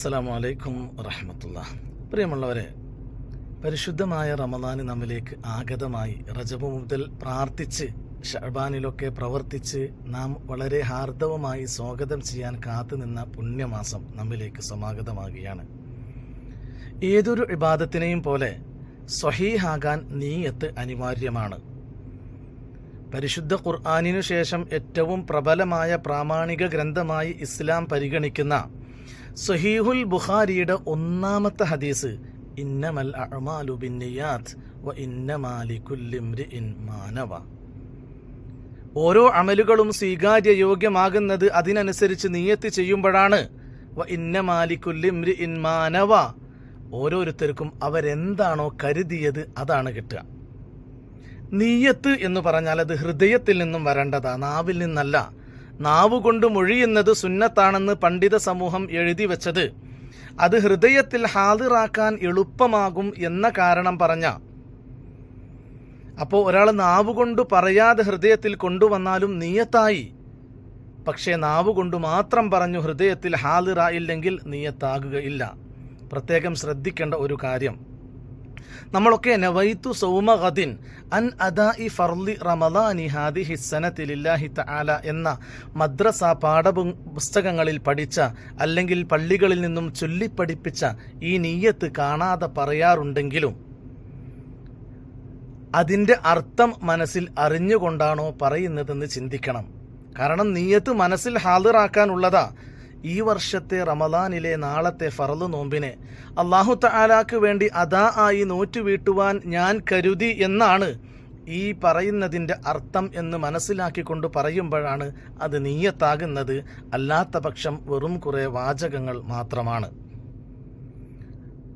അസ്സലാമു അലൈക്കും വറഹമത്തുള്ള. പ്രിയമുള്ളവരെ പരിശുദ്ധമായ റമദാന് നമ്മിലേക്ക് ആഗതമായി. റജബ് മുതൽ പ്രാർത്ഥിച്ച് ഷർബാനിലൊക്കെ പ്രവർത്തിച്ച് നാം വളരെ ഹാർദവമായി സ്വാഗതം ചെയ്യാൻ കാത്തുനിന്ന പുണ്യമാസം നമ്മിലേക്ക് സമാഗതമാകുകയാണ്. ഏതൊരു ഇബാദത്തിനെയും പോലെ സ്വഹീഹാകാൻ നീയത്ത് അനിവാര്യമാണ്. പരിശുദ്ധ ഖുർആാനിനു ശേഷം ഏറ്റവും പ്രബലമായ പ്രാമാണിക ഗ്രന്ഥമായി ഇസ്ലാം പരിഗണിക്കുന്ന സഹീഹുൽ ബുഖാരിയുടെ ഒന്നാമത്തെ ഹദീസ് ഇന്നമൽ അഅ്മാലു ബിന്നിയാത്ത് വ ഇന്നമാലിക്കുല്ലിംരിഇൻ മാനവ. ഓരോ അമലുകളും സ്വീകാര്യ യോഗ്യമാകുന്നത് അതിനനുസരിച്ച് നീയത്ത് ചെയ്യുമ്പോഴാണ് വ ഇന്നമാലിക്കുല്ലിംരിഇൻ മാനവ. ഓരോരുത്തർക്കും അവരെന്താണോ കരുതിയത് അതാണ് കിട്ടുക. നീയത്ത് എന്ന് പറഞ്ഞാൽ അത് ഹൃദയത്തിൽ നിന്നും വരേണ്ടതാ നാവിൽ നിന്നല്ല. നാവ് കൊണ്ട് മൊഴിയുന്നത് സുന്നത്താണെന്ന് പണ്ഡിത സമൂഹം എഴുതി വെച്ചത്. അത് ഹൃദയത്തിൽ ഹാദിറാക്കാൻ എളുപ്പമാകും എന്ന കാരണം പറഞ്ഞ. അപ്പോൾ ഒരാൾ നാവ് കൊണ്ട് പറയാതെ ഹൃദയത്തിൽ കൊണ്ടുവന്നാലും നീയത്തായി. പക്ഷേ നാവ് കൊണ്ട് മാത്രം പറഞ്ഞു ഹൃദയത്തിൽ ഹാദിറായില്ലെങ്കിൽ നീയത്താകുകയില്ല. പ്രത്യേകം ശ്രദ്ധിക്കേണ്ട ഒരു കാര്യം. നമ്മളൊക്കെ നവൈത്തു സൗമഹദിൻ അൻ അദാ ഇ ഫർലി റമദാനി ഹാദി ഹിസ്സനത്തിലില്ലാഹി തആല എന്ന മദ്രസ പാഠപു പുസ്തകങ്ങളിൽ പഠിച്ച അല്ലെങ്കിൽ പള്ളികളിൽ നിന്നും ചൊല്ലിപ്പഠിപ്പിച്ച ഈ നീയത്ത് കാണാതെ പറയാറുണ്ടെങ്കിലും അതിന്റെ അർത്ഥം മനസ്സിൽ അറിഞ്ഞുകൊണ്ടാണോ പറയുന്നതെന്ന് ചിന്തിക്കണം. കാരണം നീയത്ത് മനസ്സിൽ ഹാദിറാക്കാനുള്ളതാ. ഈ വർഷത്തെ റമദാനിലെ നാളത്തെ ഫറലു നോമ്പിനെ അള്ളാഹു തആലാക്ക് വേണ്ടി അതാ ആയി നോറ്റുവീട്ടുവാൻ ഞാൻ കരുതി എന്നാണ് ഈ പറയുന്നതിന്റെ അർത്ഥം എന്ന് മനസ്സിലാക്കിക്കൊണ്ട് പറയുമ്പോഴാണ് അത് നീയത്താകുന്നത്. അല്ലാത്ത പക്ഷം വെറും കുറേ വാചകങ്ങൾ മാത്രമാണ്.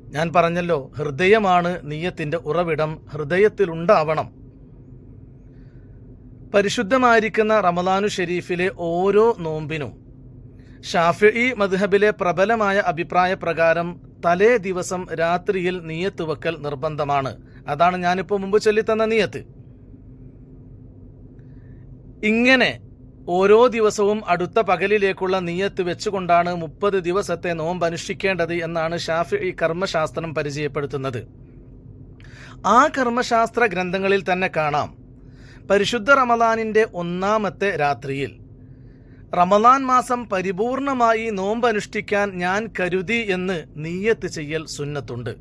ഞാൻ പറഞ്ഞല്ലോ ഹൃദയമാണ് നീയത്തിന്റെ ഉറവിടം ഹൃദയത്തിലുണ്ടാവണം. പരിശുദ്ധമായിരിക്കുന്ന റമദാനു ഷെരീഫിലെ ഓരോ നോമ്പിനും ഷാഫി മദ്ഹബിലെ പ്രബലമായ അഭിപ്രായ പ്രകാരം തലേ ദിവസം രാത്രിയിൽ നീയത്ത് വെക്കൽ നിർബന്ധമാണ്. അതാണ് ഞാനിപ്പോൾ മുമ്പ് ചൊല്ലിത്തന്ന നീയത്ത്. ഇങ്ങനെ ഓരോ ദിവസവും അടുത്ത പകലിലേക്കുള്ള നീയത്ത് വെച്ചുകൊണ്ടാണ് മുപ്പത് ദിവസത്തെ നോമ്പ് അനുഷ്ഠിക്കേണ്ടത് എന്നാണ് ഷാഫി കർമ്മശാസ്ത്രം പരിചയപ്പെടുത്തുന്നത്. ആ കർമ്മശാസ്ത്ര ഗ്രന്ഥങ്ങളിൽ തന്നെ കാണാം. പരിശുദ്ധ റമദാനിന്റെ ഒന്നാമത്തെ രാത്രിയിൽ റമദാൻ മാസം പരിപൂർണമായി നോമ്പനുഷ്ഠിക്കാൻ ഞാൻ കരുതി എന്ന് നീയത്ത് ചെയ്യൽ സുന്നത്തുണ്ട്.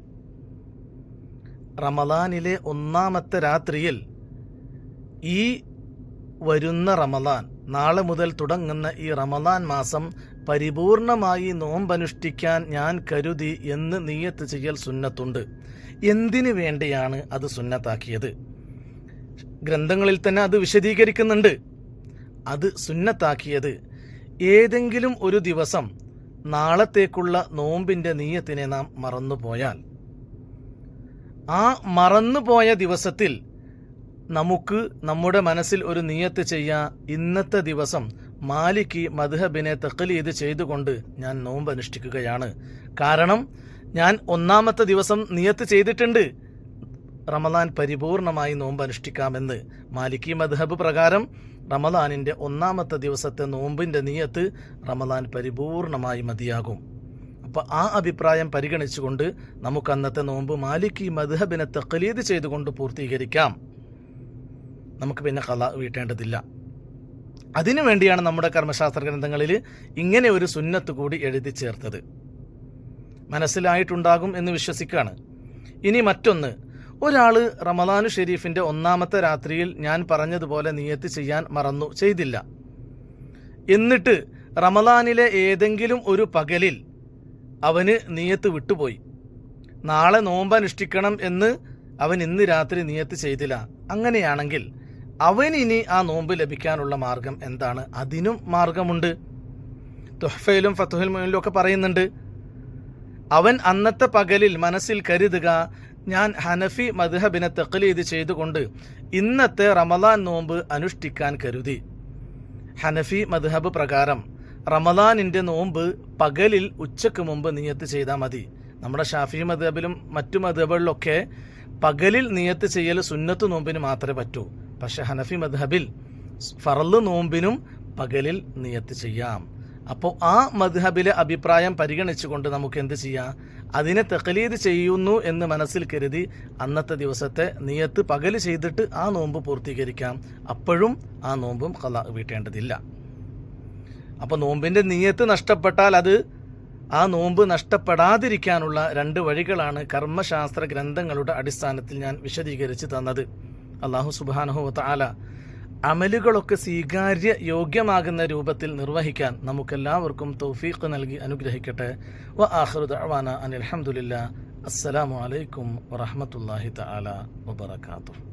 റമദാനിലെ ഒന്നാമത്തെ രാത്രിയിൽ ഈ വരുന്ന റമദാൻ നാളെ മുതൽ തുടങ്ങുന്ന ഈ റമദാൻ മാസം പരിപൂർണമായി നോമ്പനുഷ്ഠിക്കാൻ ഞാൻ കരുതി എന്ന് നീയത്ത് ചെയ്യൽ സുന്നത്തുണ്ട്. എന്തിനു വേണ്ടിയാണ് അത് സുന്നത്താക്കിയത്? ഗ്രന്ഥങ്ങളിൽ തന്നെ അത് വിശദീകരിക്കുന്നുണ്ട്. അത് സുന്നത്താക്കിയത്. ഏതെങ്കിലും ഒരു ദിവസം നാളത്തേക്കുള്ള നോമ്പിന്റെ നീയത്തിനെ നാം മറന്നുപോയാൽ. ആ മറന്നുപോയ ദിവസത്തിൽ നമുക്ക് നമ്മുടെ മനസ്സിൽ ഒരു നീയത്ത് ചെയ്യാ ഇന്നത്തെ ദിവസം മാലിക്ക് മധുഹബിനെ തക്കലീത് ചെയ്തുകൊണ്ട് ഞാൻ നോമ്പ് അനുഷ്ഠിക്കുകയാണ്. കാരണം ഞാൻ ഒന്നാമത്തെ ദിവസം നിയത്ത് ചെയ്തിട്ടുണ്ട്. റമദാൻ പരിപൂർണമായി നോമ്പ് അനുഷ്ഠിക്കാമെന്ന് മാലിക്കി മധുഹബ് പ്രകാരം റമദാനിന്റെ ഒന്നാമത്തെ ദിവസത്തെ നോമ്പിന്റെ നീയത്ത് റമദാൻ പരിപൂർണമായി മതിയാകും. അപ്പോൾ ആ അഭിപ്രായം പരിഗണിച്ചുകൊണ്ട് നമുക്ക് അന്നത്തെ നോമ്പ് മാലിക്കി മദ്ഹബിനെ തക്കലീത് ചെയ്തുകൊണ്ട് പൂർത്തീകരിക്കാം. നമുക്ക് പിന്നെ കല വീട്ടേണ്ടതില്ല. അതിനുവേണ്ടിയാണ് നമ്മുടെ കർമ്മശാസ്ത്ര ഗ്രന്ഥങ്ങളിൽ ഇങ്ങനെ ഒരു സുന്നത്ത് കൂടി എഴുതി ചേർത്തത്. മനസ്സിലായിട്ടുണ്ടാകും എന്ന് വിശ്വസിക്കുകയാണ് ഇനി മറ്റൊന്ന് ഒരാൾ റമദാനു ഷെരീഫിന്റെ ഒന്നാമത്തെ രാത്രിയിൽ ഞാൻ പറഞ്ഞതുപോലെ നിയത്ത് ചെയ്യാൻ മറന്നു ചെയ്തില്ല. എന്നിട്ട് റമദാനിലെ ഏതെങ്കിലും ഒരു പകലിൽ അവന് നിയത്ത് വിട്ടുപോയി. നാളെ നോമ്പ് അനുഷ്ഠിക്കണം എന്ന് അവൻ ഇന്ന് രാത്രി നിയത്ത് ചെയ്തില്ല. അങ്ങനെയാണെങ്കിൽ അവനിനി ആ നോമ്പ് ലഭിക്കാനുള്ള മാർഗം എന്താണ്? അതിനും മാർഗമുണ്ട്. തുഹഫയിലും ഫത്തുഹിൽ മൊയിലും ഒക്കെ പറയുന്നുണ്ട്. അവൻ അന്നത്തെ പകലിൽ മനസ്സിൽ കരുതുക ഞാൻ ഹനഫി മദ്ഹബിനെ തക്ലീദ് ചെയ്തുകൊണ്ട് ഇന്നത്തെ റമദാൻ നോമ്പ് അനുഷ്ഠിക്കാൻ കരുതി. ഹനഫി മദ്ഹബ് പ്രകാരം റമദാനിന്റെ നോമ്പ് പകലിൽ ഉച്ചയ്ക്ക് മുമ്പ് നിയത്ത് ചെയ്താൽ മതി. നമ്മുടെ ഷാഫി മദ്ഹബിലും മറ്റു മദ്ഹബുകളിലൊക്കെ പകലിൽ നിയത്ത് ചെയ്യൽ സുന്നത്ത് നോമ്പിന് മാത്രമേ പറ്റൂ. പക്ഷെ ഹനഫി മദ്ഹബിൽ ഫറൽ നോമ്പിനും പകലിൽ നിയത്ത് ചെയ്യാം. അപ്പോൾ ആ മദ്ഹബിലെ അഭിപ്രായം പരിഗണിച്ചുകൊണ്ട് നമുക്ക് എന്ത് ചെയ്യാം? അതിനെ തെക്കലീത് ചെയ്യുന്നു എന്ന് മനസ്സിൽ കരുതി അന്നത്തെ ദിവസത്തെ നിയത്ത് പകൽ ചെയ്തിട്ട് ആ നോമ്പ് പൂർത്തീകരിക്കാം. അപ്പോഴും ആ നോമ്പും കല വീട്ടേണ്ടതില്ല. അപ്പോൾ നോമ്പിന്റെ നിയത്ത് നഷ്ടപ്പെട്ടാൽ അത് ആ നോമ്പ് നഷ്ടപ്പെടാതിരിക്കാനുള്ള രണ്ട് വഴികളാണ് കർമ്മശാസ്ത്ര ഗ്രന്ഥങ്ങളുടെ അടിസ്ഥാനത്തിൽ ഞാൻ വിശദീകരിച്ച് തന്നത്. അള്ളാഹു സുബാനഹു താല അമലുകളൊക്കെ സ്വീകാര്യ യോഗ്യമാകുന്ന രൂപത്തിൽ നിർവഹിക്കാൻ നമുക്കെല്ലാവർക്കും തൗഫീഖ് നൽകി അനുഗ്രഹിക്കട്ടെ. വ ആഹ്റുദാന അനിൽഹമുല്ല അനിൽ വറഹമത്തല്ലാഹി തആല വബറകാതുഹു.